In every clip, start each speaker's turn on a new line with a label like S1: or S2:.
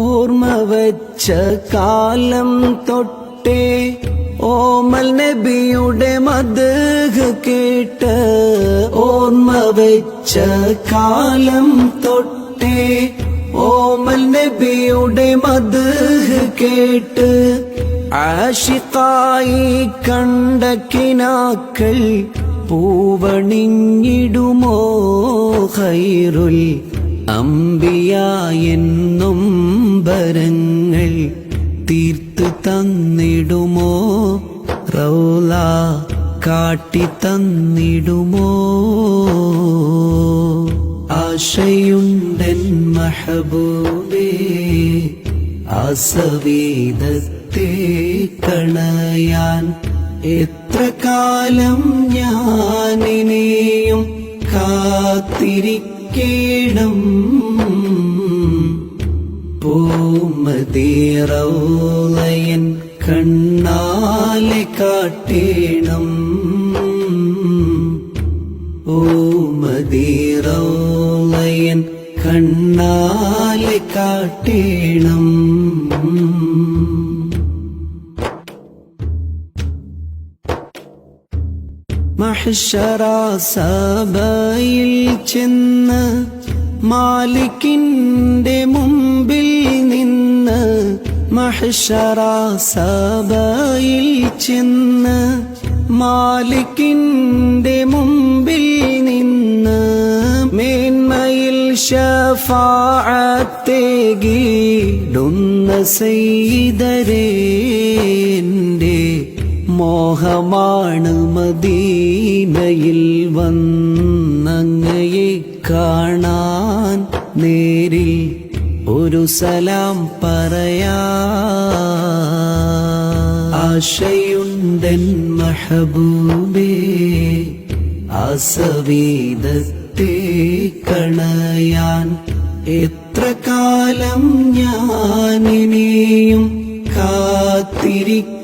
S1: ഓർമ്മ വച്ച കാലം തൊട്ടേ ഓമൽ നബിയുടെ മത് കേട്ട് ഓർമ്മ വെച്ച കാലം തൊട്ടേ ഓമൽ നബിയുടെ മത് കേട്ട് ആശിത്തായി കണ്ട കിനാക്കൾ പൂവണിഞ്ഞിടുമോ ഹൈറുൽ അമ്പിയായെന്നും വരങ്ങൾ തീർത്തു തന്നിടുമോ? റൗല കാട്ടി തന്നിടുമോ? ആശയുണ്ടൻ മഹബൂബേ ആസവീദത്തെ കണയാൻ എത്ര കാലം ഞാനിനെയും കാത്തിരിക്കേണം. പൂമതീറൗലയൻ കണ്ണാലെ കാട്ടേണം. പൂമതീറൗലയൻ കണ്ണാലെ കാട്ടേണം. മഹ്ഷറ സഭയിൽ ചെന്ന് മാലിക്കിന്റെ മുമ്പിൽ നിന്ന് മഹ്ഷറ ചെന്ന് മാലിക്കിന്റെ മുമ്പിൽ നിന്ന് മേന്മയിൽ ഷഫാത്തേകി ഡൊന്ന എന്റെ മോഹമാണ് മദീനയിൽ വന്നങ്ങയെ കാണാൻ നേരിൽ ഒരു സലാം പറയാ. ആശയുണ്ടൻ മഹബൂബേ അസവീതത്തെ കണയാൻ എത്ര കാലം ഞാനിനെയും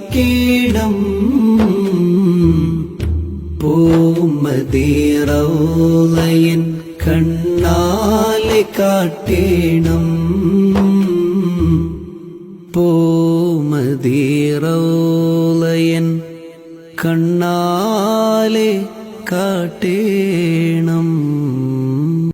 S1: കാത്തിരിക്കേണം പൂമതീറോലയൻ കണ്ണാലെ കാട്ടേണം. പൂമതീറോലയൻ കണ്ണാലെ കാട്ടേണം.